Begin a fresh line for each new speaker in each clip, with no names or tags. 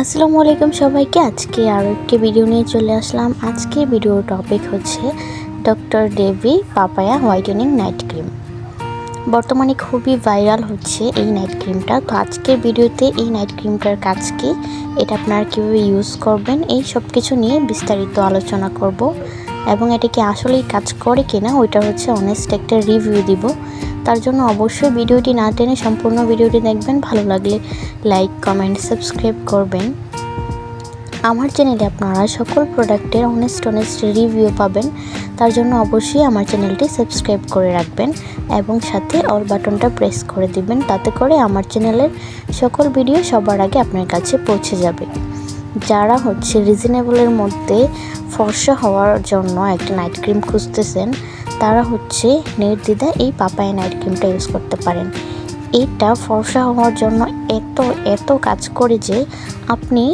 আসসালামু আলাইকুম সবাইকে। আজকে আরও একটি ভিডিও নিয়ে চলে আসলাম। আজকে ভিডিওর টপিক হচ্ছে doctor Devi papaya whitening night cream বর্তমানে খুবই ভাইরাল হচ্ছে এই নাইট ক্রিমটা তো আজকের ভিডিওতে এই নাইট ক্রিমটার কাজ কি? এটা আপনারা কীভাবে ইউজ করবেন? এই সব কিছু নিয়ে বিস্তারিত আলোচনা করব। এবং এটা কি আসলেই কাজ করে কিনা? ওইটা হচ্ছে অনেস্ট একটা রিভিউ দিব। তার জন্য অবশ্যই ভিডিওটি না টেনে সম্পূর্ণ ভিডিওটি দেখবেন, ভালো লাগলে লাইক কমেন্ট সাবস্ক্রাইব করবেন। আমার চ্যানেলে আপনারা সকল প্রোডাক্টের অনেস্ট অনেস্ট রিভিউ পাবেন, তার জন্য অবশ্যই আমার চ্যানেলটি সাবস্ক্রাইব করে রাখবেন এবং সাথে অল বাটনটা প্রেস করে দিবেন, তাতে করে আমার চ্যানেলের সকল ভিডিও সবার আগে আপনার কাছে পৌঁছে যাবে। যারা হচ্ছে রিজনেবলের মধ্যে ফর্সা হওয়ার জন্য একটা নাইট ক্রিম খুঁজতেছেন তারা হচ্ছে নির্দ্বিধা এই পাপায়া নাইট ক্রিমটা ইউজ করতে পারেন। এটা ফর্সা হওয়ার জন্য এত এত কাজ করে যে আপনি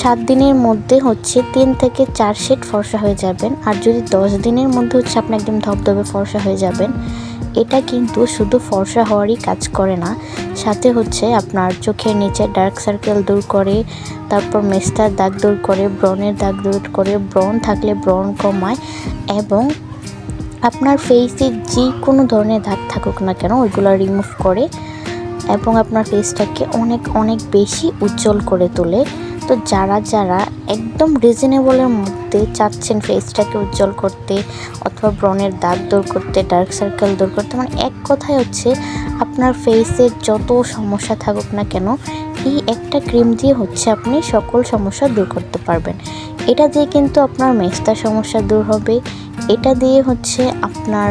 সাত দিনের মধ্যে হচ্ছে তিন থেকে চার শেড ফর্সা হয়ে যাবেন আর যদি দশ দিনের মধ্যে হচ্ছে আপনি একদম ধবধবে ফর্সা হয়ে যাবেন, এটা কিন্তু শুধু ফর্সা হওয়ারই কাজ করে না। সাথে হচ্ছে আপনার চোখের নিচে ডার্ক সার্কেল দূর করে, তারপর মেস্তার দাগ দূর করে ব্রনের দাগ দূর করে ব্রন থাকলে ব্রন কমায় এবং আপনার ফেসে যে কোনো ধরনের দাগ থাকুক না কেন, ওইগুলো রিমুভ করে এবং আপনার ফেসটাকে অনেক অনেক বেশি উজ্জ্বল করে তোলে। তো যারা যারা একদম রিজনেবলের মধ্যে চাচ্ছেন ফেসটাকে উজ্জ্বল করতে অথবা ব্রনের দাগ দূর করতে ডার্ক সার্কেল দূর করতে মানে এক কথায় হচ্ছে আপনার ফেসের যত সমস্যা থাকুক না কেন, এই একটা ক্রিম দিয়ে হচ্ছে আপনি সকল সমস্যা দূর করতে পারবেন। এটা দিয়ে কিন্তু আপনার মেস্তার সমস্যা দূর হবে এটা দিয়ে হচ্ছে আপনার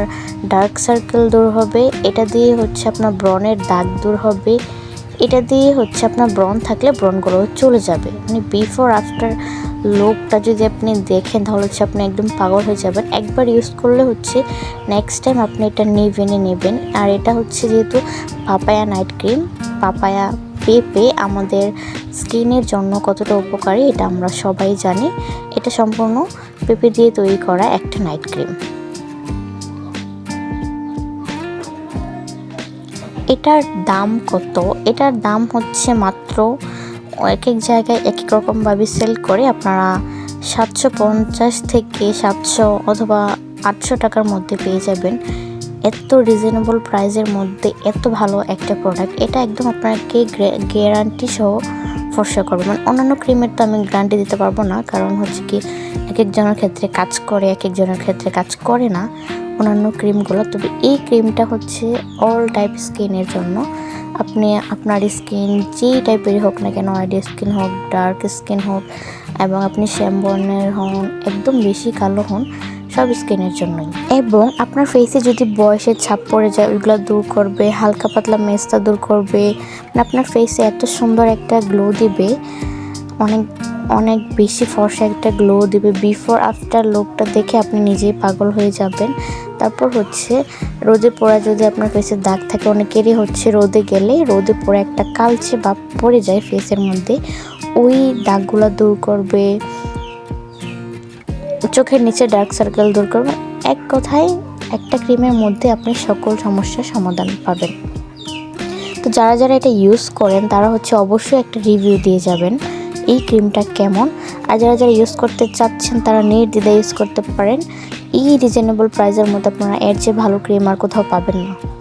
ডার্ক সার্কেল দূর হবে, এটা দিয়ে হচ্ছে আপনার ব্রনের দাগ দূর হবে, এটা দিয়ে হচ্ছে আপনার ব্রন থাকলে ব্রনগুলো চলে যাবে। মানে বিফোর আফটার লোকটা যদি আপনি দেখেন, তাহলে হচ্ছে আপনি একদম পাগল হয়ে যাবেন। একবার ইউজ করলে হচ্ছে নেক্সট টাইম আপনি এটা নেবেনই নেবেন। আর এটা হচ্ছে যেহেতু পাপায়া নাইট ক্রিম পাপায়া পেঁপে আমাদের স্কিনের জন্য কতটা উপকারী, এটা আমরা সবাই জানি। এটা সম্পূর্ণ পেঁপে দিয়ে তৈরি করা একটা নাইট ক্রিম। এটার দাম কত? এটার দাম হচ্ছে মাত্র এক এক জায়গায় এক এক রকমভাবে সেল করে আপনারা সাতশো পঞ্চাশ থেকে সাতশো অথবা আটশো টাকার মধ্যে পেয়ে যাবেন। এত রিজনেবল প্রাইসের মধ্যে এত ভালো একটা প্রোডাক্ট এটা একদম আপনাকে গ্যারান্টি সহ ফর্সা করবে। মানে অন্যান্য ক্রিমের তো আমি গ্যারান্টি দিতে পারব না, কারণ হচ্ছে কি এক একজনের ক্ষেত্রে কাজ করে, এক একজনের ক্ষেত্রে কাজ করে না অন্যান্য ক্রিমগুলো তবে এই ক্রিমটা হচ্ছে অল টাইপ স্কিনের জন্য। আপনি আপনার স্কিন যেই টাইপেরই হোক না কেন অয়েলি স্কিন হোক ডার্ক স্কিন হোক এবং আপনি শ্যামবর্ণের হন, একদম বেশি কালো হন, সব স্কিনের জন্যই। এবং আপনার ফেসে যদি বয়সের ছাপ পড়ে যায়, ওইগুলো দূর করবে, হালকা পাতলা মেস্তা দূর করবে মানে আপনার ফেসে এত সুন্দর একটা গ্লো দিবে, অনেক অনেক বেশি ফর্সা একটা গ্লো দিবে বিফোর আফটার লোকটা দেখে আপনি নিজেই পাগল হয়ে যাবেন। তারপর হচ্ছে, রোদে পড়া যদি আপনার ফেসে দাগ থাকে, অনেকেরই হচ্ছে রোদে গেলে রোদে পড়ে একটা কালচে বা পড়ে যায় ফেসের মধ্যে ওই দাগগুলো দূর করবে। চোখের নিচে ডার্ক সার্কেল দূর করবে। এক কথায় একটা ক্রিমের মধ্যে আপনি সকল সমস্যার সমাধান পাবেন। তো যারা যারা এটা ইউজ করেন, তারা হচ্ছে অবশ্যই একটা রিভিউ দিয়ে যাবেন এই ক্রিমটা কেমন। আর যারা যারা ইউজ করতে চাচ্ছেন, তারা নির্দ্বিধায় ইউজ করতে পারেন। এই রিজনেবল প্রাইসের মধ্যে আপনারা এর চেয়ে ভালো ক্রিম আর কোথাও পাবেন না।